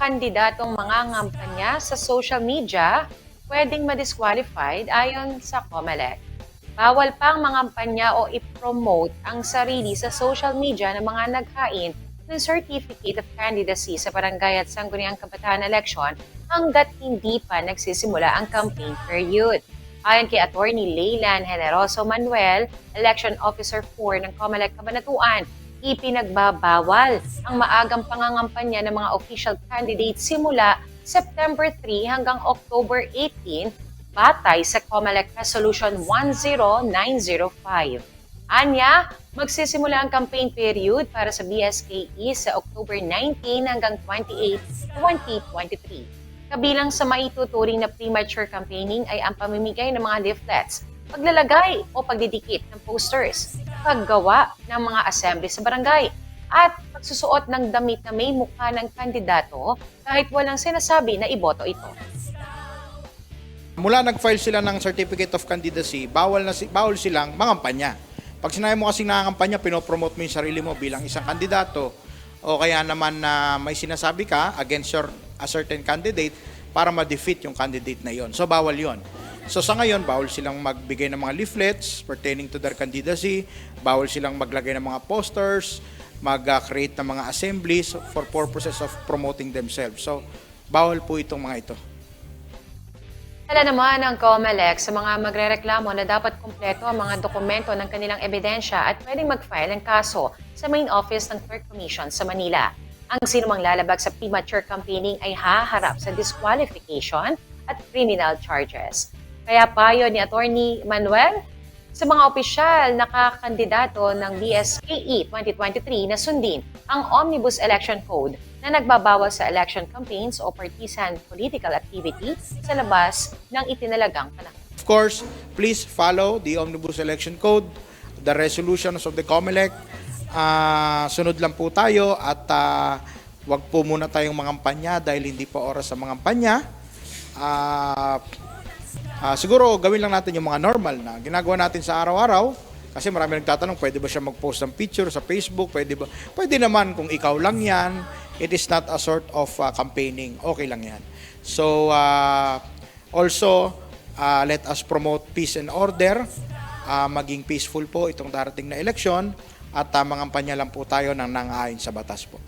kandidatong mangangampanya sa social media pwedeng ma-disqualified ayon sa COMELEC. Bawal pang mangampanya o i-promote ang sarili sa social media ng mga naghain ng Certificate of Candidacy sa Barangay at Sangguniang Kabataan Election hanggat hindi pa nagsisimula ang campaign period. Ayon kay Attorney Leylan Generoso Manuel, Election Officer 4 ng COMELEC Cabanatuan, ipinagbabawal ang maagang pangangampanya ng mga official candidates simula September 3 hanggang October 18 batay sa COMELEC Resolution 10905. Anya, magsisimula ang campaign period para sa BSKE sa October 19 hanggang 28, 2023. Kabilang sa maituturing na premature campaigning ay ang pamimigay ng mga leaflets, paglalagay o pagdidikit ng posters, paggawa ng mga assembly sa barangay, at pagsusuot ng damit na may mukha ng kandidato kahit walang sinasabi na iboto ito. Mula nag-file sila ng Certificate of Candidacy, bawal, na, si- bawal silang mangampanya. Pag sinabi mo kasing nangangampanya, pinopromote mo yung sarili mo bilang isang kandidato o kaya naman na may sinasabi ka against your, a certain candidate para ma-defeat yung candidate na yon. So, bawal yon. So, sa ngayon, bawal silang magbigay ng mga leaflets pertaining to their candidacy, bawal silang maglagay ng mga posters, mag-create ng mga assemblies for purposes of promoting themselves. So, bawal po itong mga ito. Tala naman ang COMELEC sa mga magrereklamo na dapat kumpleto ang mga dokumento ng kanilang ebidensya at pwedeng mag-file ng kaso sa main office ng Clerk Commission sa Manila. Ang sinumang lalabag sa premature campaigning ay haharap sa disqualification at criminal charges. Kaya payo ni Attorney Manuel sa mga opisyal na kakandidato ng BSKE 2023 na sundin ang Omnibus Election Code na nagbabawal sa election campaigns o partisan political activity sa labas ng itinalagang panahon. Of course, please follow the Omnibus Election Code, the resolutions of the COMELEC. Ah, sunod lang po tayo at ah, wag po muna tayong mangampanya dahil hindi pa oras sa mangampanya. Ah, ah, siguro gawin lang natin yung mga normal na ginagawa natin sa araw-araw. Kasi marami nagtatanong, pwede ba siya mag-post ng picture sa Facebook? Pwede ba? Pwede naman kung ikaw lang yan. It is not a sort of ah, campaigning. Okay lang yan. So, ah, also, ah, let us promote peace and order. Ah, maging peaceful po itong darating na eleksyon at uh, mangampanya lang po tayo ng nang-ayon sa batas po.